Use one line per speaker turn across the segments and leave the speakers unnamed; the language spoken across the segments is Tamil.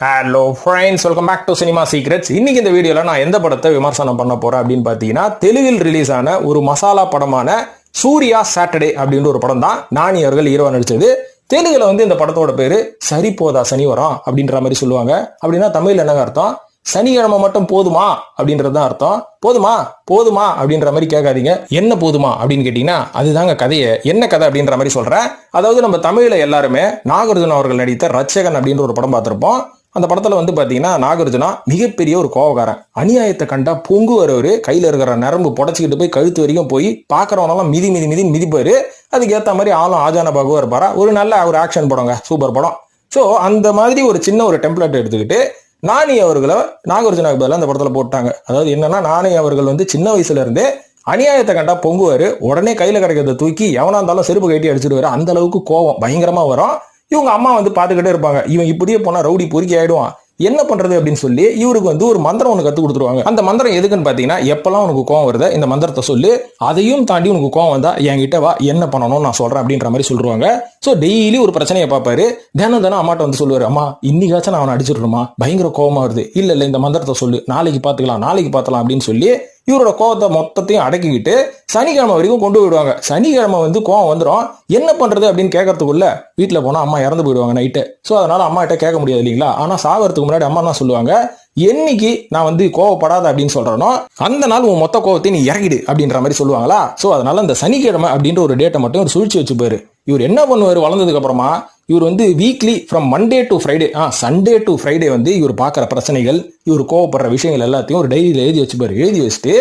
Hello friends welcome back to cinema secrets இன்னைக்கு இந்த வீடியோல நான் எந்த படத்தை விமர்சனம் பண்ண போறேன் அப்படின்னு பார்த்தீங்கன்னா தெலுங்கில் ரிலீஸ் ஆன ஒரு மசாலா படமான சூர்யா சாட்டர்டே அப்படின்ற ஒரு படம் தான் நானி அவர்கள் ஹீரோ நடிச்சது. தெலுங்குல வந்து இந்த படத்தோட பேரு சரி போதா சனிவரம் அப்படின்ற மாதிரி சொல்லுவாங்க. அப்படின்னா தமிழ்ல என்னங்க அர்த்தம்? சனிக்கிழமை மட்டும் போதுமா அப்படின்றது தான் அர்த்தம். போதுமா? போதுமா அப்படின்ற மாதிரி கேட்காதீங்க. என்ன போதுமா அப்படின்னு கேட்டீங்கன்னா அதுதாங்க கதையை. என்ன கதை அப்படின்ற மாதிரி சொல்றேன். அதாவது நம்ம தமிழ்ல எல்லாருமே நாகார்ஜுன அவர்கள் நடித்த ரட்சகன் அப்படின்ற ஒரு படம் பார்த்திருப்போம். அந்த படத்துல வந்து பாத்தீங்கன்னா நாகார்ஜுனா மிகப்பெரிய ஒரு கோவக்காரன். அநியாயத்தை கண்டா பொங்கு அவர். கையில இருக்கிற நரம்பு புடச்சிக்கிட்டு போய் கழுத்து வரைக்கும் போய் பாக்குறவனெல்லாம் மிதி மிதி மிதி மிதிப்பாரு. அதுக்கேற்ற மாதிரி ஆளும் ஆஜான பாகுவா இருப்பாரா? ஒரு நல்ல ஒரு ஆக்ஷன் படங்க சூப்பர் படம். ஸோ அந்த மாதிரி ஒரு சின்ன ஒரு டெம்ப்ளேட் எடுத்துக்கிட்டு நானி அவர்களை நாகார்ஜுனாக்கு பதிலாக அந்த படத்துல போட்டாங்க. அதாவது என்னன்னா நானி அவர்கள் வந்து சின்ன வயசுல இருந்தே அநியாயத்தை கண்டா பொங்குவாரு. உடனே கையில கிடைக்கிறத தூக்கி எவனா இருந்தாலும் செருப்பு கட்டி அடிச்சிடுவாரு. அந்த அளவுக்கு கோவம் பயங்கரமா வரும். இவங்க அம்மா வந்து பார்த்துக்கிட்டே இருப்பாங்க. இவன் இப்படியே போனால் ரவுடி பொறுக்கி ஆயிடுவான். என்ன பண்றது அப்படின்னு சொல்லி இவருக்கு வந்து ஒரு மந்திரம் ஒன்று கத்து கொடுத்துருவாங்க. அந்த மந்திரம் எதுக்குன்னு பாத்தீங்கன்னா எப்பெல்லாம் உனக்கு கோவம் வருது இந்த மந்திரத்தை சொல்லு. அதையும் தாண்டி உனக்கு கோவம் வந்தா என்கிட்ட வா என்ன பண்ணணும் நான் சொல்றேன் அப்படின்ற மாதிரி சொல்லுவாங்க. ஸோ டெய்லி ஒரு பிரச்சனையை பார்ப்பாரு. தினம் தினம் அம்மாட்ட வந்து சொல்லுவாரு அம்மா இன்னைக்காச்சும் நான் அவனை அடிச்சிடணுமா? பயங்கர கோவமா வருது. இல்ல இல்ல இந்த மந்திரத்தை சொல்லு. நாளைக்கு பாத்துக்கலாம் நாளைக்கு பார்த்தலாம் அப்படின்னு சொல்லி இவரோட கோபத்தை மொத்தத்தையும் அடக்கிக்கிட்டு சனிக்கிழமை வரைக்கும் கொண்டு போயிடுவாங்க. சனிக்கிழமை வந்து கோவம் வந்துடும் என்ன பண்றது அப்படின்னு கேட்கறதுக்குள்ள வீட்டில் போனால் அம்மா இறந்து போயிடுவாங்க நைட்டு ஸோ அதனால அம்மா கிட்ட கேட்க முடியாது இல்லைங்களா? ஆனால் சாகிறதுக்கு முன்னாடி அம்மா தான் சொல்லுவாங்க. என்னைக்கு நான் வந்து கோவப்படாத அப்படின்னு சொல்றேனோ அந்த நாள் உன் மொத்த கோவத்தை நீ இறங்கிடு அப்படின்ற மாதிரி சொல்லுவாங்களா? ஸோ அதனால அந்த சனிக்கிழமை அப்படின்ற ஒரு டேட்டை மட்டும் ஒரு சுழிச்சு வச்சுப்பாரு இவர் என்ன பண்ணுவார் வளர்ந்ததுக்கு அப்புறமா இவர் வந்து weekly from Monday to Friday ah Sunday to Friday வந்து இவர் பார்க்குற பிரச்சனைகள் இவர் கோவப்படுற விஷயங்கள் எல்லாத்தையும் ஒரு டைரியில் எழுதி வச்சுப்பார் எழுதி வச்சுட்டு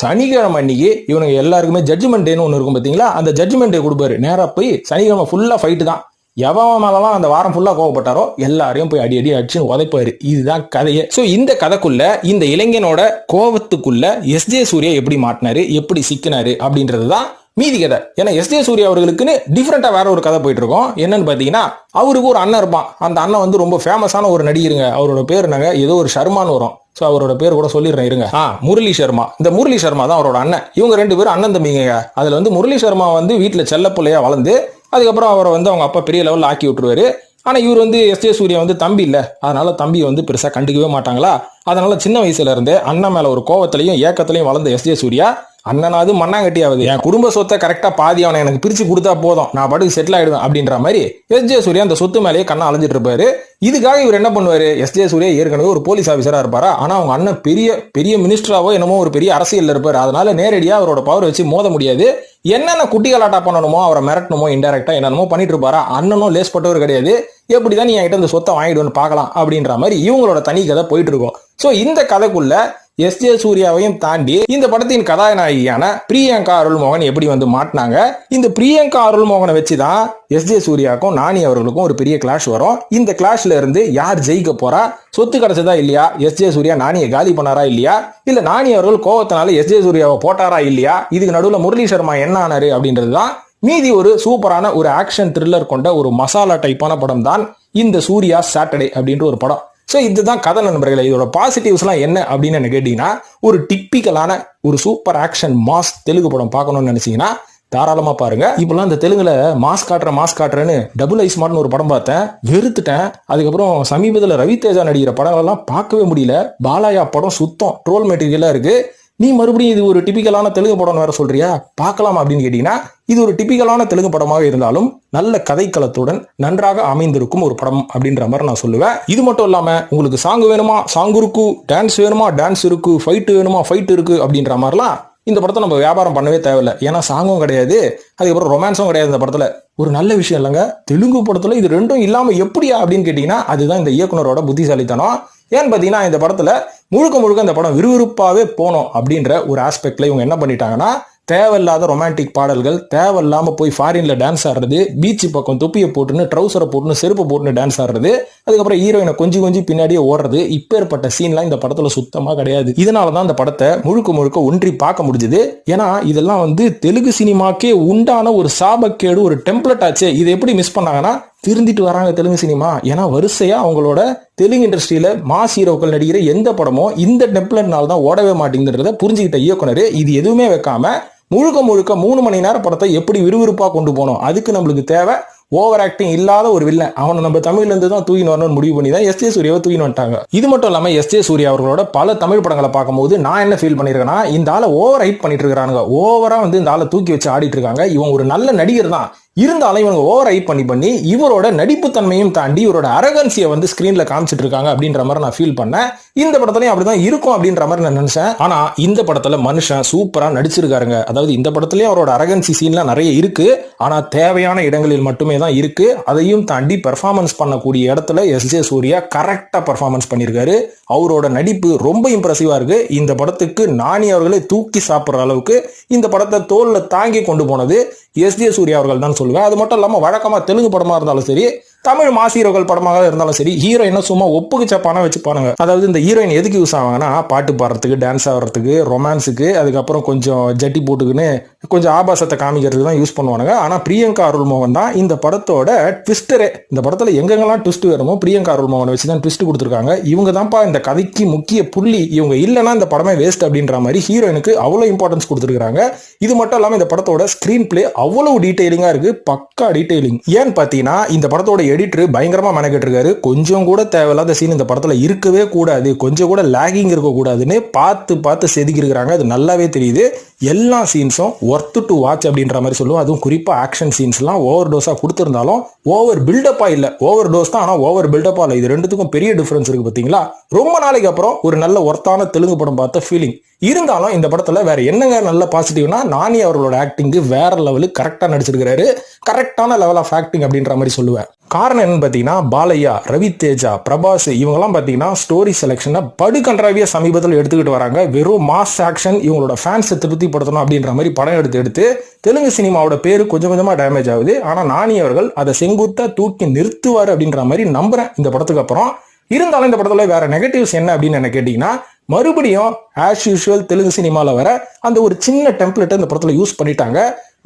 சனிக்கிழமை அன்னைக்கு இவனுங்க எல்லாருக்குமே ஜட்ஜ்மெண்ட் டேன்னு ஒன்று இருக்கும் பார்த்தீங்களா அந்த ஜட்ஜ்மெண்ட் டே கொடுப்பாரு. நேராக போய் சனிக்கிழமை ஃபுல்லாக ஃபைட்டு தான். எவன் மேலாம் அந்த வாரம் ஃபுல்லாக கோவப்பட்டாரோ எல்லாரையும் போய் அடி அடி அடிச்சுன்னு உதைப்பாரு. இதுதான் கதையே. ஸோ இந்த கதைக்குள்ள இந்த இளைஞனோட கோவத்துக்குள்ள எஸ் ஜே சூர்யா எப்படி மாட்டினாரு எப்படி சிக்கினாரு அப்படின்றது தான் மீதி கதை. ஏன்னா எஸ் ஜே சூர்யா அவர்களுக்குன்னு டிஃப்ரெண்டா வேற ஒரு கதை போயிட்டு இருக்கோம் என்னன்னு பாத்தீங்கன்னா அவருக்கு ஒரு அண்ணன் இருப்பான். அந்த அண்ணன் வந்து ரொம்ப ஃபேமஸான ஒரு நடிகருங்க அவரோட பேர் நாங்கள் ஏதோ ஒரு ஷர்மான்னு வரும். ஸோ அவரோட பேர் கூட சொல்லிடுறேன் இருங்க. ஆ முரளி சர்மா இந்த முரளி சர்மா தான் அவரோட அண்ணன். இவங்க ரெண்டு பேரும் அண்ணன் தம்பிங்க. அதில் வந்து முரளி சர்மா வந்து வீட்டில் செல்ல பிள்ளையா வளர்ந்து அதுக்கப்புறம் அவரை வந்து அவங்க அப்பா பெரிய லெவலில் ஆக்கி விட்டுருவாரு. ஆனால் இவர் வந்து எஸ் ஜே சூர்யா வந்து தம்பி இல்லை. அதனால தம்பியை வந்து பெருசாக கண்டுக்கவே மாட்டாங்களா? அதனால சின்ன வயசுல இருந்தே அண்ணன் மேலே ஒரு கோவத்திலையும் ஏக்கத்திலையும் வளர்ந்த எஸ் ஜே சூர்யா அண்ணனாவது மண்ணாங்கட்டி ஆகுது. என் குடும்ப சொத்தை கரெக்டா பாதி அவனை எனக்கு பிரிச்சு கொடுத்தா போதும். நான் பாட்டுக்கு செட்டில் ஆயிடுவேன் அப்படின்ற மாதிரி எஸ் ஜே சூர்யா அந்த சொத்து மேலேயே கண்ணா அலைஞ்சிட்டு இருப்பாரு. இதுக்காக இவர் என்ன பண்ணுவாரு? எஸ் ஜே சூர்யா ஏற்கனவே ஒரு போலீஸ் ஆஃபீஸராக இருப்பாரா? ஆனா அவங்க அண்ணன் பெரிய பெரிய மினிஸ்டராவோ என்னமோ ஒரு பெரிய அரசியலில் இருப்பாரு. அதனால நேரடியா அவரோட பவர் வச்சு மோத முடியாது. என்னென்ன குட்டிகளாட்டா பண்ணணுமோ அவரை மிரட்டணுமோ இன்டெரக்டா என்னென்னமோ பண்ணிட்டு இருப்பாரா? அண்ணனும் லேஸ் பட்டவர் கிடையாது. எப்படிதான் நீ என்கிட்ட இந்த சொத்தை வாங்கிடுவேன்னு பார்க்கலாம் அப்படின்ற மாதிரி இவங்களோட தனி கதை போயிட்டு இருக்கும். ஸோ இந்த கதைக்குள்ள எஸ். ஜே. சூர்யாவையும் தாண்டி இந்த படத்தின் கதாநாயகியான பிரியங்கா அருள்மோகன் எப்படி வந்து மாட்டினாங்க? இந்த பிரியங்கா அருள்மோகனை வச்சு தான் எஸ். ஜே. சூர்யாவுக்கும் நாணி அவர்களுக்கும் ஒரு பெரிய கிளாஷ் வரும். இந்த கிளாஷ்ல இருந்து யார் ஜெயிக்க போறா? சொத்து கிடைச்சதா இல்லையா? எஸ். ஜே. சூர்யா நாணியை காலி பண்ணாரா இல்லையா? இல்ல நாணி அவர்கள் கோவத்தினால எஸ். ஜே. சூர்யாவை போட்டாரா இல்லையா? இதுக்கு நடுவில் முரளி சர்மா என்ன ஆனாரு அப்படின்றது தான் மீதி ஒரு சூப்பரான ஒரு ஆக்ஷன் த்ரில்லர் கொண்ட ஒரு மசாலா டைப்பான படம் தான் இந்த சூர்யா சாட்டர்டே அப்படின்ற ஒரு படம். ஸோ இதுதான் கதை நண்பர்களே. இதோட பாசிட்டிவ்ஸ்லாம் என்ன அப்படின்னு என்ன கேட்டீங்கன்னா ஒரு டிப்பிக்கலான ஒரு சூப்பர் ஆக்ஷன் மாஸ் தெலுங்கு படம் பார்க்கணும்னு நினைச்சீங்கன்னா தாராளமாக பாருங்க. இப்போலாம் இந்த தெலுங்குல மாஸ் காட்டுற மாஸ் காட்டுறேன்னு டபுள் ஐஸ் மாட்னு ஒரு படம் பார்த்தேன். வெறுத்துட்டேன். அதுக்கப்புறம் சமீபத்தில் ரவி தேஜா நடிக்கிற படங்கள்லாம் பார்க்கவே முடியல. பாலாயா படம் சுத்தம் ட்ரோல் மெட்டீரியலாக இருக்குது நீ மறுபடியும் இது ஒரு டிபிக்கலான தெலுங்கு படம் வேற சொல்றியா? பார்க்கலாம் அப்படின்னு கேட்டீங்கன்னா இது ஒரு டிபிக்கலான தெலுங்கு படமாக இருந்தாலும் நல்ல கதைக்களத்துடன் நன்றாக அமைந்திருக்கும் ஒரு படம் அப்படின்ற மாதிரி நான் சொல்லுவேன். இது மட்டும் இல்லாம உங்களுக்கு சாங் வேணுமா? சாங் இருக்கு டான்ஸ் வேணுமா? டான்ஸ் இருக்கு ஃபைட்டு வேணுமா? ஃபைட் இருக்கு அப்படின்ற மாதிரிலாம் இந்த படத்தை நம்ம வியாபாரம் பண்ணவே தேவையில்லை. ஏன்னா சாங்கும் கிடையாது அதுக்கப்புறம் ரொமான்ஸும் கிடையாது இந்த படத்துல. ஒரு நல்ல விஷயம் இல்லைங்க. தெலுங்கு படத்துல இது ரெண்டும் இல்லாம எப்படியா அப்படின்னு கேட்டீங்கன்னா அதுதான் இந்த இயக்குனரோட புத்திசாலித்தனம். ஏன்னு பார்த்தீங்கன்னா இந்த படத்தில் முழுக்க முழுக்க இந்த படம் விறுவிறுப்பாகவே போனோம் அப்படின்ற ஒரு ஆஸ்பெக்டில் இவங்க என்ன பண்ணிட்டாங்கன்னா தேவையில்லாத ரொமான்டிக் பாடல்கள் தேவையில்லாமல் போய் ஃபாரினில் டான்ஸ் ஆடுறது பீச்சு பக்கம் தொப்பியை போட்டுன்னு ட்ரௌசரை போட்டுன்னு செருப்பு போட்டுன்னு டான்ஸ் ஆடுறது அதுக்கப்புறம் ஹீரோயினை கொஞ்சம் கொஞ்சம் பின்னாடியே ஓடுறது. இப்பேற்பட்ட சீன்லாம் இந்த படத்துல சுத்தமா கிடையாது. இதனால தான் இந்த படத்தை முழுக்க முழுக்க ஒன்றி பார்க்க முடிஞ்சது. ஏன்னா இதெல்லாம் வந்து தெலுங்கு சினிமாக்கே உண்டான ஒரு சாபக்கேடு ஒரு டெம்ப்ளெட் ஆச்சு. இதை எப்படி மிஸ் பண்ணாங்கன்னா திருந்திட்டு வராங்க தெலுங்கு சினிமா. ஏன்னா வரிசையா அவங்களோட தெலுங்கு இண்டஸ்ட்ரியில மாஸ் ஹீரோக்கள் நடிக்கிற எந்த படமோ இந்த டெம்ப்ளெட்னால தான் ஓடவே மாட்டேங்குதுன்றத புரிஞ்சுக்கிட்ட இயக்குனர் இது எதுவுமே வைக்காம முழுக்க முழுக்க மூணு மணி நேரம் படத்தை எப்படி விறுவிறுப்பாக கொண்டு போகணும் அதுக்கு நம்மளுக்கு தேவை ஓவர் ஆக்டிங் இல்லாத ஒரு வில்லன் அவனை நம்ம தமிழ்ல இருந்து தான் தூக்கி வரணும்னு முடிவு பண்ணி தான் எஸ் ஏ சூர்யாவை தூக்கின்னு வந்துட்டாங்க. இது மட்டும் இல்லாம எஸ் ஏ சூர்யா அவர்களோட பல தமிழ் படங்களை பார்க்கும்போது நான் என்ன ஃபீல் பண்ணிருக்கேன்னா இந்த ஆளை ஓவர் ஹைட் பண்ணிட்டு இருக்கானுங்க ஓவரா வந்து இந்த ஆளை தூக்கி வச்சு ஆடிட்டு இருக்காங்க. இவன் ஒரு நல்ல நடிகர் தான். இருந்தாலும் இவங்க ஓவர் ஹைப் பண்ணி பண்ணி இவரோட நடிப்பு தன்மையும் தாண்டி இவரோட அரகன்சியை வந்து ஸ்க்ரீனில் காமிச்சிட்டு இருக்காங்க அப்படின்ற மாதிரி நான் ஃபீல் பண்ணேன். இந்த படத்துலையும் அப்படிதான் இருக்கும் அப்படின்ற மாதிரி நான் நினைச்சேன். ஆனால் இந்த படத்தில் மனுஷன் சூப்பராக நடிச்சிருக்காருங்க. அதாவது இந்த படத்துலையும் அவரோட அரகன்சி சீன்லாம் நிறைய இருக்கு. ஆனால் தேவையான இடங்களில் மட்டுமே தான் இருக்கு. அதையும் தாண்டி பெர்ஃபார்மன்ஸ் பண்ணக்கூடிய இடத்துல எஸ் ஜே சூர்யா கரெக்டாக பெர்ஃபார்மன்ஸ் பண்ணியிருக்காரு அவரோட நடிப்பு ரொம்ப இம்ப்ரெசிவாக இருக்கு. இந்த படத்துக்கு நானி அவர்களை தூக்கி சாப்பிட்ற அளவுக்கு இந்த படத்தை தோலில் தாங்கி கொண்டு போனது எஸ் ஜே சூர்யா அவர்கள் தான் சொல்லுவேன். அது மட்டும் இல்லாமல் வழக்கமாக தெலுங்கு படமாக இருந்தாலும் சரி தமிழ் மாஸ் ஹீரோக்கள் படமாக இருந்தாலும் சரி ஹீரோயினை சும்மா ஒப்புக்கு வச்சு வச்சுப்பானுங்க. அதாவது இந்த ஹீரோயின் எதுக்கு யூஸ் ஆவாங்கன்னா பாட்டு பாடுறதுக்கு டான்ஸ் ஆடுறதுக்கு ரொமான்ஸுக்கு அதுக்கப்புறம் கொஞ்சம் ஜட்டி போட்டுக்குன்னு கொஞ்சம் ஆபாசத்தை காமிக்கிறதுக்கு தான் யூஸ் பண்ணுவானுங்க. ஆனால் பிரியங்கா அருள்மோகன் தான் இந்த படத்தோட ட்விஸ்டரே இந்த படத்தில் எங்கெங்கெல்லாம் ட்விஸ்ட் வருமோ பிரியங்கா அருள்மோகனை வச்சு தான் ட்விஸ்ட் கொடுத்துருக்காங்க. இவங்க தான்ப்பா இந்த கதைக்கு முக்கிய புள்ளி. இவங்க இல்லைன்னா இந்த படமே வேஸ்ட் அப்படின்ற மாதிரி ஹீரோயினுக்கு அவ்வளோ இம்பார்ட்டன்ஸ் கொடுத்துருக்காங்க இது மட்டும் இல்லாமல் இந்த படத்தோட ஸ்க்ரீன் பிளே அவ்வளவு டீட்டெயிலிங்காக இருக்குது பக்கா டீட்டெயிலிங் ஏன்னு பார்த்தீங்கன்னா இந்த படத்தோட எடிட்டர் பயங்கரமாக மெனக்கிட்டு இருக்காரு. கொஞ்சம் கூட தேவையில்லாத சீன் இந்த படத்தில் இருக்கவே கூடாது. கொஞ்சம் கூட லேகிங் இருக்கக்கூடாதுன்னு பார்த்து பார்த்து செதுக்கிருக்கிறாங்க அது நல்லாவே தெரியுது. எல்லா சீன்ஸும் ஒர்த்து டு வாட்ச் அப்படின்ற மாதிரி சொல்லுவோம் அதுவும் குறிப்பாக ஆக்ஷன் சீன்ஸ்லாம் ஓவர் டோஸாக கொடுத்துருந்தாலும் ஓவர் பில்டப்பாக இல்லை. ஓவர் டோஸ் தான் ஆனால் ஓவர் பில்டப்பாக இல்லை. இது ரெண்டுத்துக்கும் பெரிய டிஃப்ரென்ஸ் இருக்குது பார்த்தீங்களா? ரொம்ப நாளைக்கு அப்புறம் ஒரு நல்ல ஒர்த்தான தெலுங்கு படம் பார்த்த ஃபீலிங் இருந்தாலும் இந்த படத்தில் வேற என்னங்க நல்ல பாசிட்டிவ்னா நானி அவர்களோட ஆக்டிங்கு வேற லெவலுக்கு கரெக்டாக நடிச்சிருக்கிறாரு. கரெக்டான லெவல் ஆஃப் ஆக்டிங் அப்படின்ற மாதிரி சொல்லுவேன். காரணம் என்னன்னு பார்த்தீங்கன்னா பாலையா ரவி தேஜா பிரபாஸ் இவங்கெல்லாம் பார்த்தீங்கன்னா ஸ்டோரி செலெக்ஷனை படுகன்றாவிய சமீபத்தில் எடுத்துக்கிட்டு வராங்க. வெறும் மாஸ் ஆக்ஷன் இவங்களோட ஃபேன்ஸை திருப்திப்படுத்தணும் அப்படின்ற மாதிரி படம் எடுத்து எடுத்து தெலுங்கு சினிமாவோட பேர் கொஞ்சம் கொஞ்சமாக டேமேஜ் ஆகுது. ஆனால் நானி அவர்கள் அதை செங்குத்தா தூக்கி நிறுத்துவார் அப்படின்ற மாதிரி நம்புகிறேன் இந்த படத்துக்கு அப்புறம். இருந்தாலும் இந்த படத்தில் வேற நெகட்டிவ்ஸ் என்ன அப்படின்னு என்ன கேட்டிங்கன்னா மறுபடியும் ஆஸ் யூஷுவல் தெலுங்கு சினிமாவில் வர அந்த ஒரு சின்ன டெம்ப்ளேட்டை இந்த படத்தில் யூஸ் பண்ணிட்டாங்க.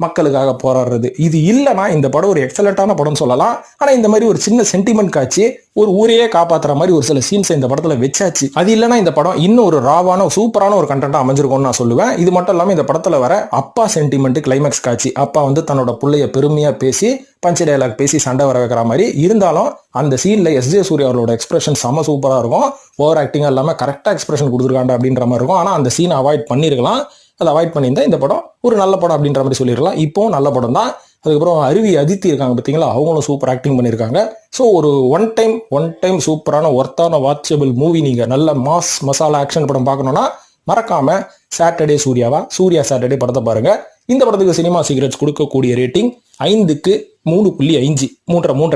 மக்களுக்காக போராடுறது. இது இல்லைன்னா இந்த படம் ஒரு எக்ஸலண்ட்டான படம் சொல்லலாம். ஆனால் இந்த மாதிரி ஒரு சின்ன சென்டிமெண்ட் காட்சி ஒரு ஊரையே காப்பாற்றுற மாதிரி ஒரு சில சீன்ஸ் இந்த படத்தில் வச்சாச்சு. அது இல்லைனா இந்த படம் இன்னும் ஒரு ராவான சூப்பரான ஒரு கண்டென்ட்டாக அமைஞ்சிருக்கும்னு நான் சொல்லுவேன். இது மட்டும் இல்லாமல் இந்த படத்தில் வர அப்பா சென்டிமெண்ட் கிளைமேக்ஸ் காட்சி. அப்பா வந்து தன்னோட பிள்ளைய பெருமையாக பேசி பஞ்ச டயலாக் பேசி சண்டை வர வைக்கிற மாதிரி இருந்தாலும் அந்த சீனில் எஸ் ஜே சூர்யா அவரோட எக்ஸ்பிரஷன் செம சூப்பராக இருக்கும். ஓவர் ஆக்டிங்காக இல்லாமல் கரெக்டாக எக்ஸ்பிரஷன் கொடுத்துருக்காண்டா அப்படின்ற மாதிரி இருக்கும். ஆனால் அந்த சீனை அவாய்ட் பண்ணிருக்கலாம். அதை அவாய்ட் பண்ணியிருந்தா இந்த படம் ஒரு நல்ல படம் அப்படின்ற மாதிரி சொல்லிடலாம். இப்போ நல்ல படம் தான். அதுக்கப்புறம் அருவி அதித்தி இருக்காங்க பார்த்தீங்களா? அவங்களும் சூப்பர் ஆக்டிங் பண்ணியிருக்காங்க. ஸோ ஒரு ஒன் டைம் ஒன் டைம் சூப்பரான ஒர்த்தான வாட்சபிள் மூவி நீங்கள் நல்ல மாஸ் மசாலா ஆக்ஷன் படம் பார்க்கணுன்னா மறக்காம சாட்டர்டே சூர்யாவா? சூர்யா சாட்டர்டே படத்தை பாருங்க. இந்த படத்துக்கு சினிமா சீக்ரெட்ஸ் கொடுக்கக்கூடிய ரேட்டிங் ஐந்துக்கு மூணு புள்ளி அஞ்சு மூன்றரை மூன்றரை